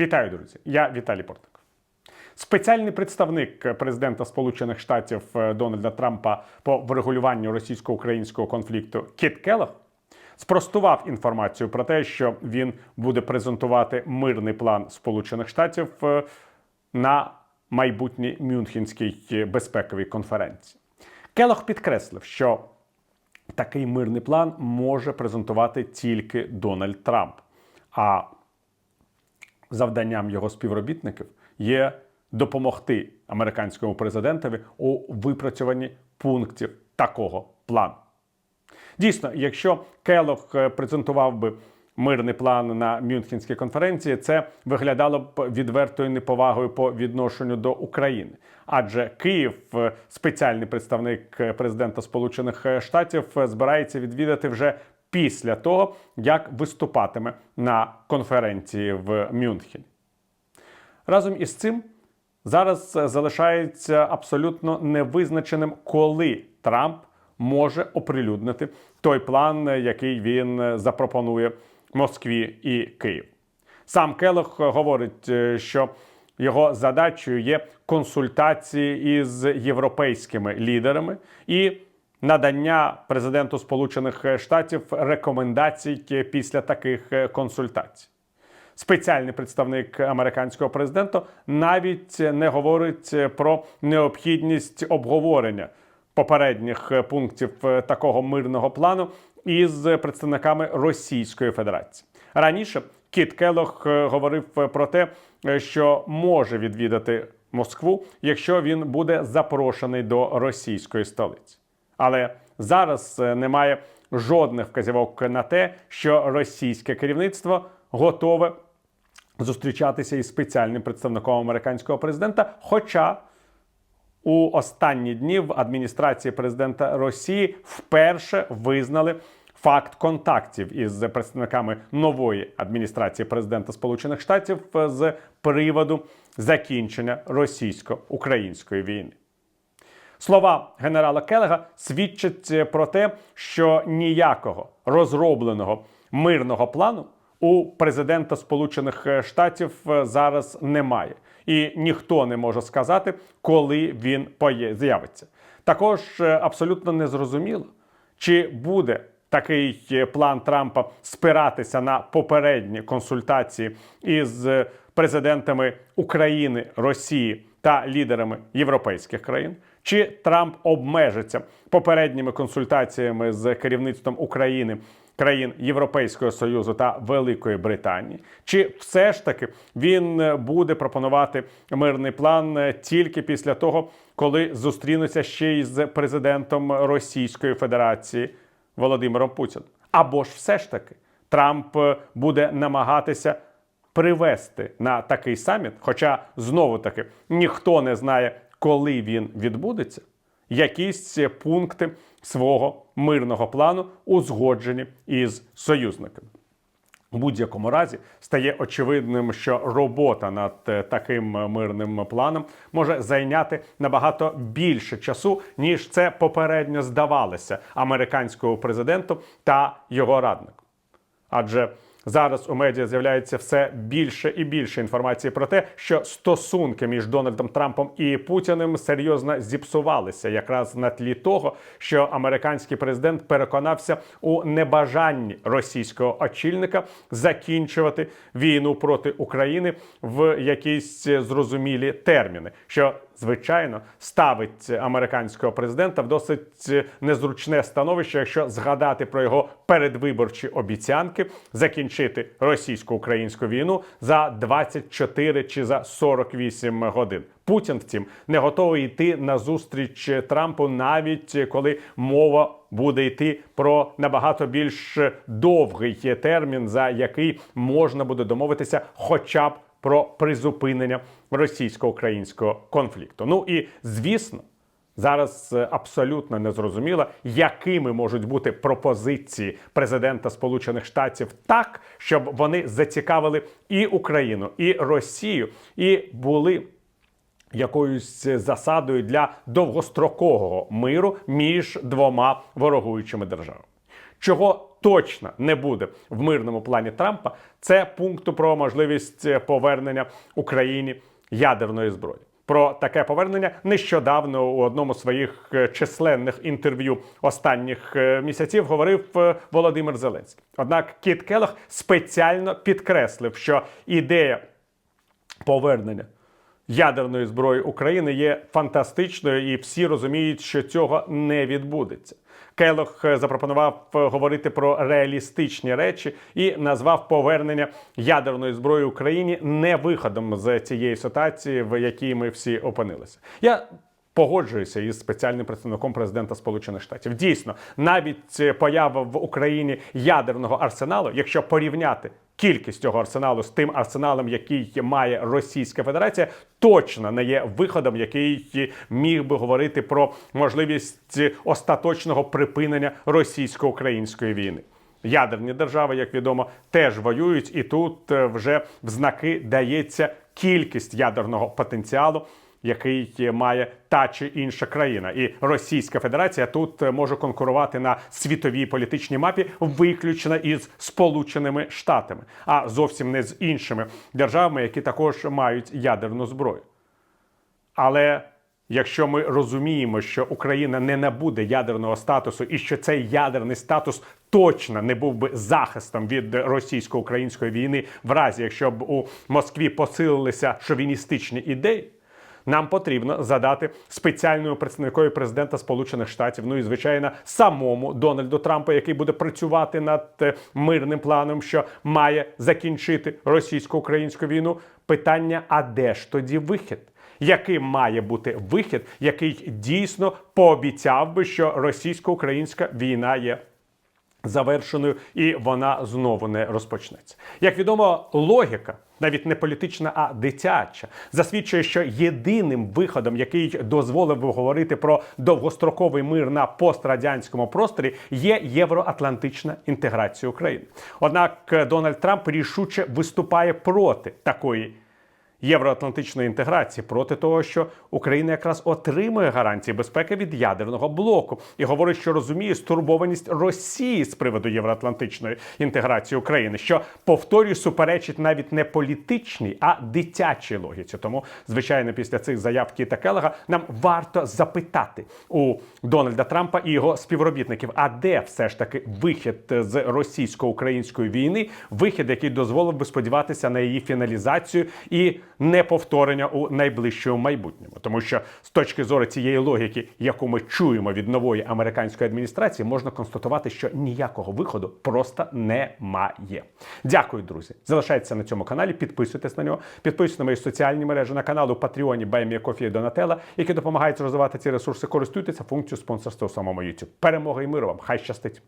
Вітаю, друзі! Я Віталій Портник. Спеціальний представник президента Сполучених Штатів е, Дональда Трампа по врегулюванню російсько-українського конфлікту Кіт Келлог спростував інформацію про те, що він буде презентувати мирний план Сполучених Штатів е, на майбутній Мюнхенській безпековій конференції. Келлог підкреслив, що такий мирний план може презентувати тільки Дональд Трамп. А завданням його співробітників є допомогти американському президентові у випрацюванні пунктів такого плану. Дійсно, якщо Келох е, презентував би мирний план на Мюнхенській конференції, це виглядало б відвертою неповагою по відношенню до України. Адже Київ, е, спеціальний представник е, президента Сполучених Штатів, збирається відвідати вже після того, як виступатиме на конференції в Мюнхені. Разом із цим зараз залишається абсолютно невизначеним, коли Трамп може оприлюднити той план, який він запропонує Москві і Києву. Сам Келох говорить, е, що його задачею є консультації із європейськими лідерами і надання президенту Сполучених Штатів рекомендацій після таких е, консультацій. Спеціальний представник американського президента навіть не говорить про необхідність обговорення попередніх пунктів такого мирного плану із представниками Російської Федерації. Раніше Кіт Келох говорив про те, що може відвідати Москву, якщо він буде запрошений до російської столиці. Але зараз е, немає жодних вказівок на те, що російське керівництво готове зустрічатися із спеціальним представником американського президента. Хоча у останні дні в адміністрації президента Росії вперше визнали факт контактів із представниками нової адміністрації президента Сполучених Штатів з приводу закінчення російсько-української війни. Слова генерала Келега свідчать про те, що ніякого розробленого мирного плану у президента Сполучених Штатів зараз немає, і ніхто не може сказати, коли він з'явиться. Також е, абсолютно незрозуміло, чи буде такий е, план Трампа спиратися на попередні консультації із е, президентами України, Росії та лідерами європейських країн. Чи Трамп обмежиться попередніми консультаціями з керівництвом України, країн Європейського Союзу та Великої Британії? Чи все ж таки він е, буде пропонувати мирний план е, тільки після того, коли зустрінуться ще й з президентом Російської Федерації Володимиром Путіним? Або ж все ж таки Трамп е, буде намагатися привести на такий саміт, хоча знову таки ніхто не знає, коли він відбудеться, якісь пункти свого мирного плану узгоджені із союзниками. У будь-якому разі стає очевидним, що робота над е, таким мирним планом може зайняти набагато більше часу, ніж це попередньо здавалося американському президенту та його раднику. Адже зараз у медіа з'являється все більше і більше інформації про те, що стосунки між Дональдом Трампом і Путіним серйозно зіпсувалися, якраз на тлі того, що американський президент переконався у небажанні російського очільника закінчувати війну проти України в якісь зрозумілі терміни, що звичайно ставить американського президента в досить незручне становище, якщо згадати про його передвиборчі обіцянки закінчити російсько-українську війну за 24 чи за 48 годин. Путін, втім, не готовий йти на зустріч Трампу, навіть коли мова буде йти про набагато більш довгий термін, за який можна буде домовитися, хоча б про призупинення російсько-українського конфлікту. Ну і звісно. Зараз е, абсолютно незрозуміло, якими можуть бути пропозиції президента Сполучених Штатів так, щоб вони зацікавили і Україну, і Росію, і були якоюсь засадою для довгострокового миру між двома ворогуючими державами. Чого точно не буде в мирному плані Трампа, це пункту про можливість е, повернення Україні ядерної зброї. Про таке повернення нещодавно у одному з своїх е, численних інтерв'ю останніх е, місяців говорив Володимир Зеленський. Однак Кіт Келлог спеціально підкреслив, що ідея повернення ядерної зброї України є фантастичною, і всі розуміють, що цього не відбудеться. Келох е, запропонував е, говорити про реалістичні речі і назвав повернення ядерної зброї Україні не виходом з цієї ситуації, в якій ми всі опинилися. Я Погоджуюся із спеціальним представником президента Сполучених Штатів. Дійсно, навіть е, поява в Україні ядерного арсеналу, якщо порівняти кількість цього арсеналу з тим арсеналом, який має Російська Федерація, точно не є виходом, який міг би говорити про можливість остаточного припинення російсько-української війни. Ядерні держави, як відомо, теж воюють, і тут е, вже в знаки дається кількість ядерного потенціалу який має та чи інша країна, і Російська Федерація тут може конкурувати на світовій політичній мапі виключно із Сполученими Штатами, а зовсім не з іншими державами, які також мають ядерну зброю. Але якщо ми розуміємо, що Україна не набуде ядерного статусу, і що цей ядерний статус точно не був би захистом від російсько-української війни, в разі якщо б у Москві посилилися шовіністичні ідеї. Нам потрібно задати спеціальному представникові президента Сполучених Штатів, ну і звичайно, самому Дональду Трампу, який буде працювати над е, мирним планом, що має закінчити російсько-українську війну. Питання: а де ж тоді вихід? Яким має бути вихід, який дійсно пообіцяв би, що російсько-українська війна є завершеною і вона знову не розпочнеться. Як відомо, логіка. Навіть не політична, а дитяча засвідчує, що єдиним виходом, який дозволив би говорити про довгостроковий мир на пострадянському просторі, є євроатлантична інтеграція України. Однак Дональд Трамп рішуче виступає проти такої євроатлантичної інтеграції проти того, що Україна якраз отримує гарантії безпеки від ядерного блоку і говорить, що розуміє стурбованість Росії з приводу євроатлантичної інтеграції України, що повторюю, суперечить навіть не політичній, а дитячій логіці. Тому, звичайно, після цих заяв Кіта Келега нам варто запитати у Дональда Трампа і його співробітників, а де все ж таки вихід з російсько-української війни, вихід, який дозволив би сподіватися на її фіналізацію і неповторення у найближчому майбутньому, тому що з точки зору цієї логіки, яку ми чуємо від нової американської адміністрації, можна констатувати, що ніякого виходу просто немає. Дякую, друзі. Залишайтеся на цьому каналі, підписуйтесь на нього, підписуйтесь на мої соціальні мережі на канал у Патреоні Кофі і Донателла, які допомагають розвивати ці ресурси. Користуйтеся функцією спонсорства у самому YouTube. Перемога і миру вам! Хай щастить!